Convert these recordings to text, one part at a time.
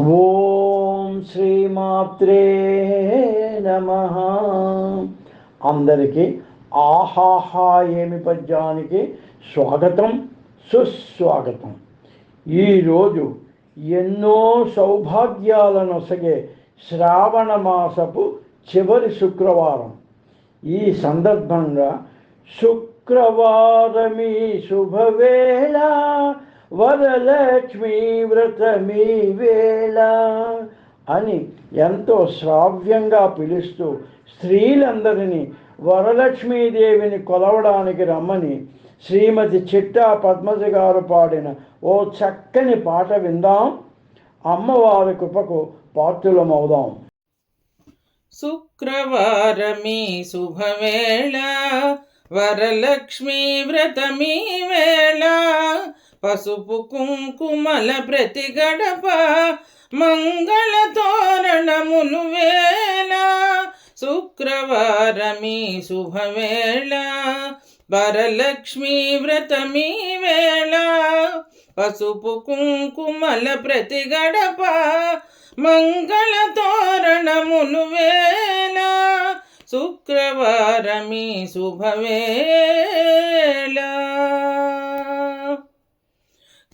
ఓం శ్రీమాత్రే నమ. అందరికీ ఆహాహా ఏమి పద్యానికి స్వాగతం సుస్వాగతం. ఈరోజు ఎన్నో సౌభాగ్యాలను సగే శ్రావణ మాసపు చివరి శుక్రవారం. ఈ సందర్భంగా శుక్రవారమీ శుభవేళ. వరలక్ష్మీ వ్రతమీ వేళ అని ఎంతో శ్రావ్యంగా పిలుస్తూ స్త్రీలందరినీ వరలక్ష్మీదేవిని కొలవడానికి రమ్మని శ్రీమతి చిట్టా పద్మజ గారు పాడిన ఓ చక్కని పాట విందాం. అమ్మవారి కృపకు పాత్రులమవుదాం. శుక్రవారమీ శుభవేళ వరలక్ష్మీ వ్రతమీ వేళ పసుపు కుంకుమల ప్రతి గడప మంగళ తోరణములు వేళ. శుక్రవారమీ శుభవేళ వరలక్ష్మీ వ్రతమీ వేళ. పసుపు కుంకుమల ప్రతి గడప మంగళ తోరణములు వేళ. శుక్రవారమీ శుభవేళ.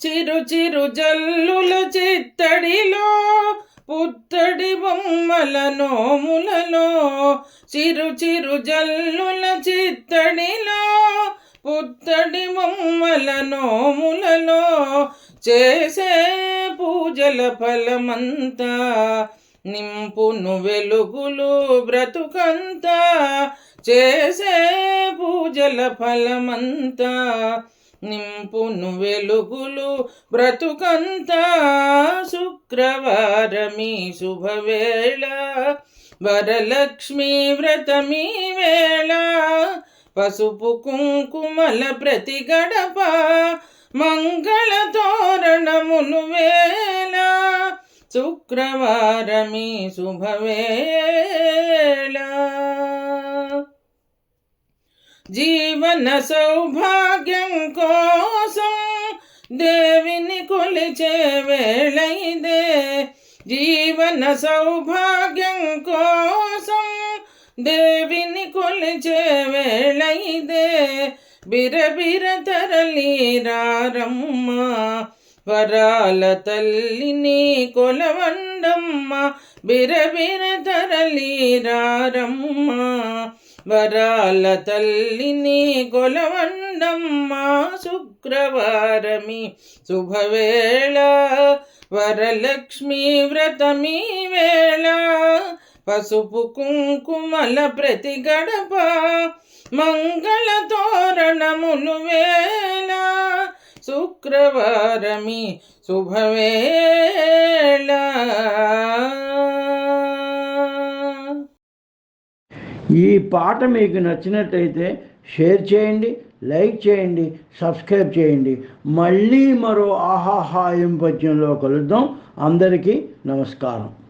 చిరు చిరు జల్లుల చిత్తడిలో పుత్తడి బొమ్మల నోములలో చిరు చిరు జల్లుల చిత్తడిలో పుత్తడి బొమ్మల నోములలో చేసే పూజల ఫలమంతా నింపును వెలుగులు బ్రతుకంతా చేసే పూజల ఫలమంతా. నింపును వెలుగులు బ్రతుకంతా శుక్రవారమీ శుభవేళ వరలక్ష్మీ వ్రతమీ వేళ పసుపు కుంకుమల ప్రతి గడప మంగళ తోరణములు వేళ శుక్రవారమీ శుభవేళ. జీవన సౌభాగ్యం కోసం దేవిని కొలిచే వేళైదే. జీవన సౌభాగ్యం కోసం దేవిని కొలిచే వేళైదే. బిరబిర తరలి రారమ్మ వరాల తల్లిని కొలవండమ్మ బిరబిర తరలి రారమ్మ. వరాల తల్లిని కొలవండమ్మ శుక్రవారమి. శుభవేళ వరలక్ష్మీ వ్రతమీ వేళ పసుపు కుంకుమల ప్రతి గడప మంగళ తోరణములు వేళ. శుక్రవారమి శుభవేళ. ఈ పాట మీకు నచ్చినట్టయితే షేర్ చేయండి లైక్ చేయండి సబ్స్క్రైబ్ చేయండి. మళ్ళీ మరో ఆహాహాయం పద్యంలో కలుద్దాం. అందరికీ నమస్కారం.